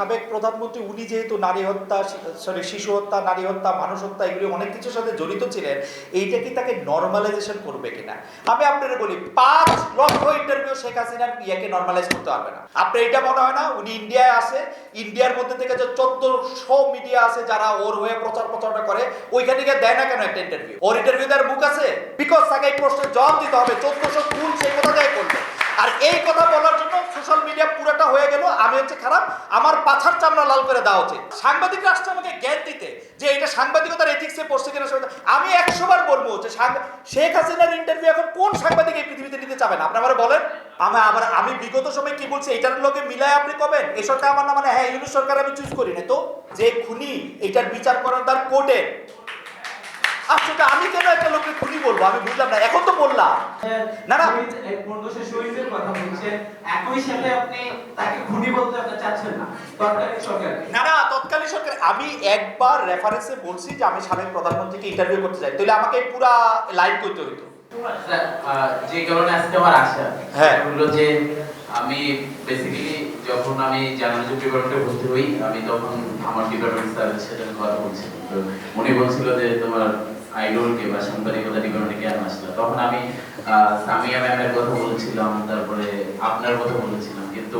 সাবেক প্রধানমন্ত্রী, উনি যেহেতু নারী হত্যা সরি শিশু হত্যা, নারী হত্যা, মানুষ হত্যা, এগুলি অনেক কিছুর সাথে জড়িত ছিলেন, এইটা কি তাকে নর্মালাইজেশন করবে কিনা? আমি আপনাদের বলি, পাঁচ লক্ষ ইন্টারভিউ শেখ হাসিনার ইয়াকে নর্মালাইজ করতে পারবে না। আপনার এটা মনে হয় না? উনি ইন্ডিয়ায় আসে ইন্ডিয়ার মধ্যে থেকে যে চোদ্দশো মিডিয়া আছে যারা ওর হয়ে প্রচার প্রচারণা করে, ওইখানে গিয়ে দেয় না কেন একটা ইন্টারভিউ ওর ইন্টারভিউ দেওয়ার বুক আছে? বিকজ তাকে এই প্রশ্নের জবাব দিতে হবে। চোদ্দশো খুন সেই কথা দেয় করল? আর এই কথা বলার জন্য সোশ্যাল মিডিয়া পুরোটা হয়ে গেল, আমি হচ্ছে খারাপ, আমার পাছার চামড়া লাল করে দেওয়া উচিত। সাংবাদিক রাষ্ট্র আমাকে জ্ঞান দিতে যে এটা সাংবাদিকতার এথিক্সে পড়ছে কিনা সেটা আমি একশো বার বলব যে শেখ হাসিনার ইন্টারভিউ এখন কোন সাংবাদিক এই পৃথিবীতে নিতে চাবেন আপনি আমার বলেন। আমি আবার আমি বিগত সময় কি বলছি, এটার লোকে মিলায় আপনি কবেন এই সরকার আমার না মানে হ্যাঁ ইউনিট সরকার আমি চুজ করি না তো যে খুনি, এটার বিচার করার তার কোর্টে আচ্ছা আমি কেন একটা লোককে খুনি বলব? আমি বুঝলাম না এখন তো বললাম। না, না। কথা বলছেন একই সাথে আপনি তাকে খুনি বলতে আপনি চাচ্ছেন না তৎকালীন সরকারকে না না তৎকালীন সরকার আমি একবার রেফারেন্সে বলছি যে আমি সাবেক প্রধানমন্ত্রীকে ইন্টারভিউ করতে চাই। তাহলে আমাকে পুরা লাইভ করতে স্যার, আহ, যে কারণে আজকে আমার আসা হ্যাঁ। হলো যে আমি বেসিক্যালি যখন আমি জার্নালিজম ডিপার্টমেন্টে ভর্তি হই আমি তখন আমার ডিপার্টমেন্ট স্যারের সাথে কথা বলছিলাম তো উনি বলছিল যে তোমার আইডলকে বা সাংবাদিকতা ডিপার্টমেন্টে কেন আসলে তখন আমি সামিয়া ম্যামের কথা বলেছিলাম, তারপরে আপনার কথা বলেছিলাম। কিন্তু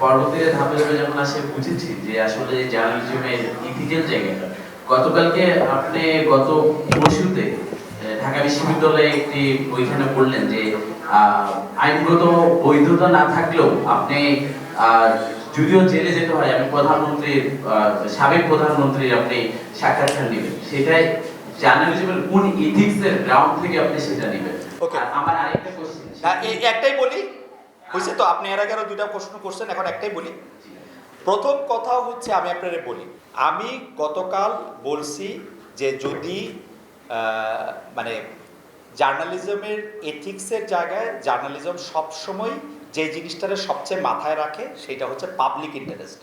পরবর্তীতে ধাপে যখন আসে, বুঝেছি যে আসলে জার্নালিজমের ইথিক্যাল জায়গাটা। গতকালকে আপনি গত পরশুতে ঢাকা বিশ্ববিদ্যালয়ে একটি ওইখানে বললেন যে আইনগত বৈধতা না থাকলেও আপনি যদিও জেলে যেতে হয়, আমি প্রধানমন্ত্রীর সাবেক প্রধানমন্ত্রীর আপনি সাক্ষাৎকার নেবেন। সেটাই জার্নালিজমের কোন ইথিক্সের গ্রাউন্ড থেকে আপনি সেটা নেবেন. আর আমার আরেকটা কোশ্চেন না, এই একটাই বলি। হয়েছে তো আপনি এর আগে আরও দুইটা প্রশ্ন করছেন এখন একটাই বলি। প্রথম কথা হচ্ছে আমি আপনাদের বলি আমি গতকাল বলছি যে যদি মানে জার্নালিজমের এথিক্সের জায়গায় জার্নালিজম সবসময় যে জিনিসটারে সবচেয়ে মাথায় রাখে সেটা হচ্ছে পাবলিক ইন্টারেস্ট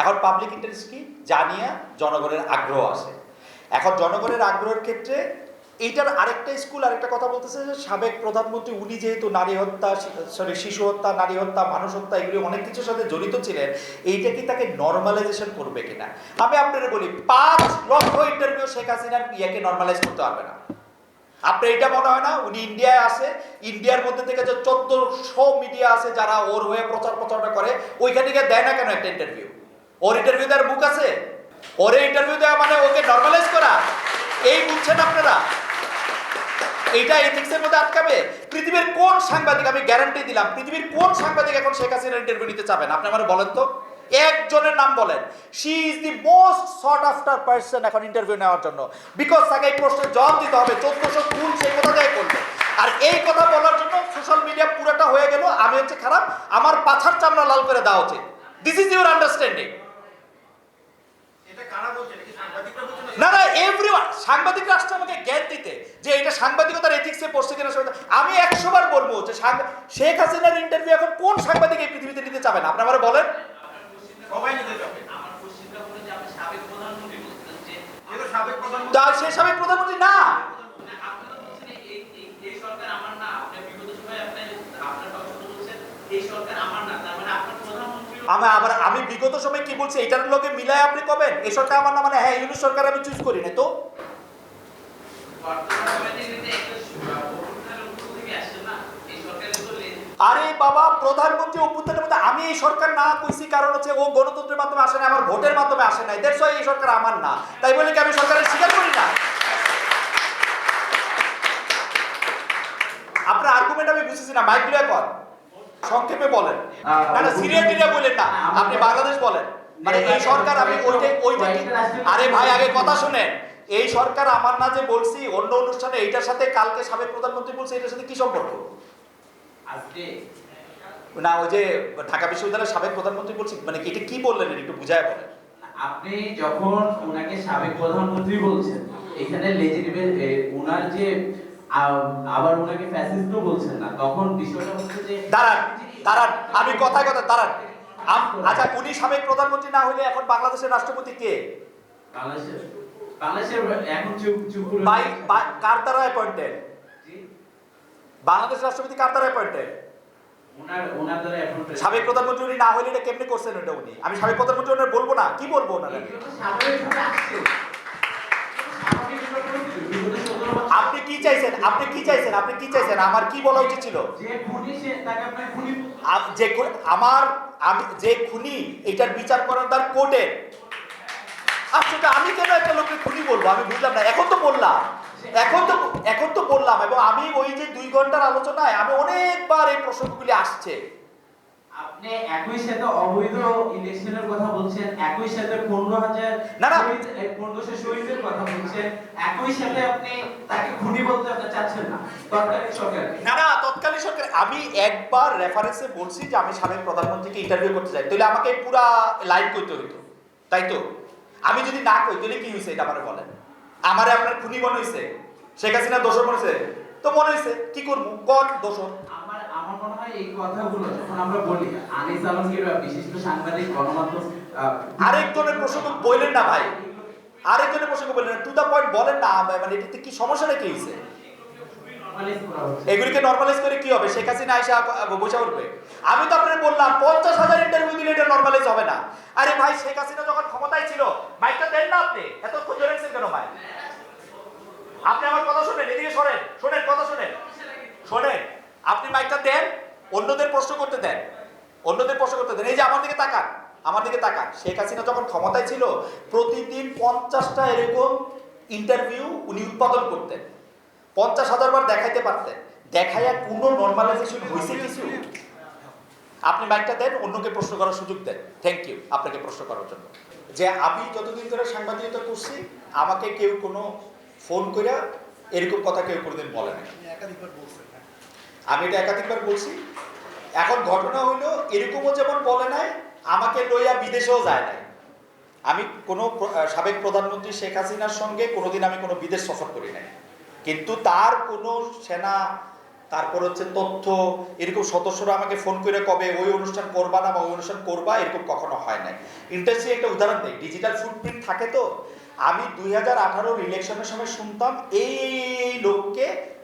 এখন পাবলিক ইন্টারেস্ট কি? জানিয়ে জনগণের আগ্রহ আসে এখন জনগণের আগ্রহের ক্ষেত্রে এইটার আরেকটা স্কুল, আরেকটা কথা বলতেছে যে সাবেক প্রধানমন্ত্রী, উনি যেহেতু নারী হত্যা, সরি, শিশু হত্যা, নারী হত্যা, মানুষ হত্যা, এগুলি অনেক কিছুর সাথে জড়িত ছিলেন, এইটা কি তাকে নর্মালাইজেশন করবে কিনা? আমি আপনাদের বলি, পাঁচ লক্ষ ইন্টারভিউ শেখ হাসিনার ইয়াকে নর্মালাইজ করতে পারবে না। আপনার এটা মনে হয় না, উনি ইন্ডিয়ায় আসে ইন্ডিয়ার মধ্যে থেকে যে চোদ্দশো মিডিয়া আছে যারা ওর হয়ে প্রচার প্রচারণা করে, ওইখানে গিয়ে দেয় না কেন একটা ইন্টারভিউ ওর ইন্টারভিউ দেওয়ার বুক আছে? ওরে ইন্টারভিউ দেওয়া মানে ওকে নর্মালাইজ করা। এই বুঝছেন আপনারা? এইটা এথিক্সের মধ্যে আটকাবে। পৃথিবীর কোন সাংবাদিক, আমি গ্যারান্টি দিলাম, পৃথিবীর কোন সাংবাদিক এখন শেখ হাসিনার ইন্টারভিউ নিতে চাবেন আপনি আমার বলেন তো। একজনের নাম বলেন। She is the most sought after person এখন ইন্টারভিউ নেওয়ার জন্য। বিকজ তাকে এই প্রশ্নের জবাব দিতে হবে। চোদ্দশো খুন সেই কথা দেয় করল আর এই কথা বলার জন্য সোশ্যাল মিডিয়া পুরোটা হয়ে গেল। আমি হচ্ছে খারাপ। আমার পাছার চামড়া লাল করে দেওয়া উচিত। দিস ইজ ইউর আন্ডারস্ট্যান্ডিং না না এভরিওয়ান সাংবাদিকরা আসছে আমাকে জ্ঞান দিতে যে এটা সাংবাদিকতার এথিক্সে পড়ছে কিনা সেটা। আমি একশো বার বলব যে শেখ হাসিনার ইন্টারভিউ এখন কোন সাংবাদিক এই পৃথিবীতে নিতে চাবেন আপনি আমার বলেন। আমার কোশ্চেনটা হলো যে আপনি সাবেক প্রধানমন্ত্রী বলছেন যে তা সে সাবেক প্রধানমন্ত্রী না আপনি তো বলছেন এই এই- এই সরকার আমার না আপনি বিগত সময়ে আপনি আপনার কথা বলছেন এই সরকার আমার না তার মানে আপনার প্রধানমন্ত্রী আমি আবার, আমি বিগত সময় কি বলছি, এটার লোকে মিলায় আপনি কবেন? এই সরকার আমার না মানে হ্যাঁ ইউনিট সরকার আমি চুজ করি না তো। আরে বাবা, প্রধানমন্ত্রী অভ্যুত্থানের মধ্যে আমি এই সরকার না কইছি, কারণ হচ্ছে ও গণতন্ত্রের মাধ্যমে আসে না আমার ভোটের মাধ্যমে আসে নাই। দ্যাটস এই সরকার আমার না। তাই বলে কি আমি সরকারের স্বীকার করি না? আপনার আর্গুমেন্ট আমি বুঝেছি না মাইক কর। সংক্ষেপে বলেন। না না সিরিয়া টিরিয়া বলেন না। আপনি বাংলাদেশ বলেন। মানে এই সরকার আমি ওইটাই ওইটাই আরে ভাই আগে কথা শুনেন। এই সরকার আমার না যে বলছি অন্য অনুষ্ঠানে এইটার সাথে কালকে সাবেক প্রধানমন্ত্রী বলছে এটার সাথে কি সম্পর্ক? না ওই যে ঢাকা বিশ্ববিদ্যালয়ের সাবেক প্রধানমন্ত্রী বলছি মানে এটা কি বললেন একটু বুঝায় বলেন। আপনি যখন ওনাকে সাবেক প্রধানমন্ত্রী বলছেন এখানে লেজিটিমেট ওনার যে আবার ওনাকে ফ্যাসিস্টও বলছেন না। তখন বিষয়টা হচ্ছে যে দাঁড়ান দাঁড়ান আমি কথায় কথা দাঁড়ান। আম- আচ্ছা। উনি সাবেক প্রধানমন্ত্রী না হলে এখন বাংলাদেশের রাষ্ট্রপতি কে? বাংলাদেশের বাংলাদেশের এখন চুপ চুপ করে বাই বাই- কার দ্বারা অ্যাপয়েন্টেড জি। রাষ্ট্রপতি কার দ্বারা অ্যাপয়েন্টেড সাবেক প্রধানমন্ত্রী উনি না হলে এটা কেমনে করছেন এটা উনি? আমি সাবেক প্রধানমন্ত্রী বলব না। কি বলব ওনার আমি? এগুলো তো স্বাভাবিকভাবে আসছে স্বাভাবিক ব্যাপার হচ্ছে, বিগত 17 বছর আপনি কি চাইছেন? আপনি কি চাইছেন? আপনি কি চাইছেন? আমার কি বলা উচিত ছিল? যে আমার আমি যে খুনি এটার বিচার করার তার কোর্টে। আচ্ছা আমি কেন একটা লোককে খুনি বলব? আমি বুঝলাম না। এখন তো বললাম। এখন তো এখন তো বললাম। এবং আমি ওই যে দুই ঘণ্টার আলোচনায় আমি অনেকবার এই প্রসঙ্গগুলি আসছে। আপনি একই সাথে অবৈধ ইলেকশনের কথা বলছেন একই সাথে পনেরো হাজার না, না। শহীদের কথা বলছেন একই সাথে আপনি তাকে খুনি বলতে আপনি চাচ্ছেন না। তৎকালীন সরকারকে না না তৎকালীন সরকার আমি একবার রেফারেন্সে বলছি যে আমি সাবেক প্রধানমন্ত্রীকে ইন্টারভিউ করতে চাই। তাহলে আমাকে পুরা লাইন করতে হইতো। তাই তো? আমি যদি না কই তাহলে কি হয়েছে এটা আমার বলেন? আমারে আপনার খুনি মনে হয়েছে শেখ হাসিনা দোষর মনে হয়েছে তো মনে হয়েছে কি করব? কর দোষর। মনে হয় এই কথাগুলো যখন আমরা বলি আনিস আলমগীর বিশিষ্ট সাংবাদিক গণমাধ্যম আরেকজনের প্রসঙ্গ বললেন না ভাই। আরেকজনের প্রসঙ্গ বললেন টু দা পয়েন্ট বলেন না মানে এটাতে কি হয়েছে হচ্ছে। এগুলিকে নর্মালাইজ করে কি হবে? শেখ হাসিনা আইসা বসে উঠবে আমি তো আপনাকে বললাম পঞ্চাশ হাজার ইন্টারভিউ দিলে এটা নর্মালাইজ হবে না। আরে ভাই শেখ হাসিনা যখন ক্ষমতায় ছিল মাইকটা দেন না আপনি। এত খুঁজে রেখেছেন কেন ভাই? আপনি আমার কথা শোনেন এদিকে শোনেন শোনেন কথা শোনেন। শোনেন। আপনি মাইকটা দেন, অন্যদের প্রশ্ন করতে দেন। অন্যদের প্রশ্ন করতে দেন। এই যে আমার দিকে তাকান, আমার দিকে তাকান। শেখ হাসিনা যখন ক্ষমতায় ছিল, প্রতিদিন পঞ্চাশটা এরকম ইন্টারভিউ উনি উৎপাদন করতেন। পঞ্চাশ হাজার বার দেখাইতে পারতেন। দেখাইয়া কোনো নর্মালাইজেশন হয়েছে কিছু? আপনি মাইকটা দেন, অন্যকে প্রশ্ন করার সুযোগ দেন। থ্যাংক ইউ আপনাকে প্রশ্ন করার জন্য। যে আমি যতদিন ধরে সাংবাদিকতা করছি, আমাকে কেউ কোনো ফোন করে এরকম কথা কেউ কোনোদিন বলে না আমি এটা একাধিকবার বলছি। এখন ঘটনা হইল, এরকমও যেমন বলে নাই, আমাকে লইয়া বিদেশেও যায় নাই। আমি কোনো সাবেক প্রধানমন্ত্রী শেখ হাসিনার সঙ্গে কোনোদিন আমি কোনো বিদেশ সফর করি নাই। কিন্তু তার কোনো সেনা, তারপর হচ্ছে তথ্য, এরকম সদস্যরা আমাকে ফোন করে কবে ওই অনুষ্ঠান করবা না বা ওই অনুষ্ঠান করবা, এরকম কখনো হয় নাই। ইন্টারেস্টিং একটা উদাহরণ দেয় ডিজিটাল ফুটপ্রিন্ট থাকে তো? আমি দুই হাজার আঠারোর ইলেকশনের সময় শুনতাম, এই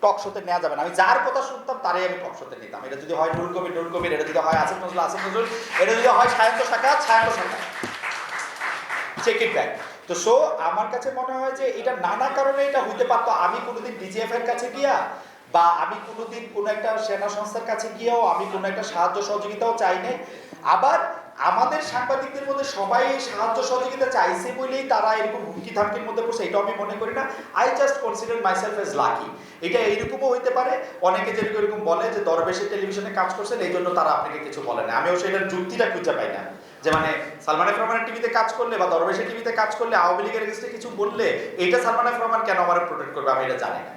টক শোতে নেওয়া যাবে না। আমি যার কথা শুনতাম, তারই আমি টক শোতে নিতাম। এটা যদি হয় নুরুল কবির নুরুল কবির, এটা যদি হয় আসিফ নজরুল আসিফ নজরুল, এটা যদি হয় সায়ন্ত সাক্ষাৎ সায়ন্ত সাক্ষাৎ চেক ইট ব্যাক তো সো আমার কাছে মনে হয় যে এটা নানা কারণে এটা হইতে পারতো। আমি কোনোদিন ডিজিএফ এর কাছে গিয়া বা আমি কোনোদিন কোনো একটা সেনা সংস্থার কাছে গিয়েও আমি কোনো একটা সাহায্য সহযোগিতাও চাই নাই। আবার আমাদের সাংবাদিকদের মধ্যে সবাই সাহায্য সহযোগিতা চাইছে বলেই তারা এরকম হুমকি ধামকির মধ্যে পড়ছে, এটাও আমি মনে করি না। I just consider myself as lucky এটা এইরকমও হইতে পারে। অনেকে যেরকম এরকম বলে যে দরবেশের টেলিভিশনে কাজ করছেন এই জন্য তারা আপনাকে কিছু বলে না। আমিও সেটার যুক্তিটা খুঁজে পাই না। যে মানে সালমান রহমানের টিভিতে কাজ করলে বা দরবেশের টিভিতে কাজ করলে আওয়ামী লীগের কিছু বললে, এটা সালমান রহমান কেন আমার প্রোটেক্ট করবে? আমি এটা জানি না।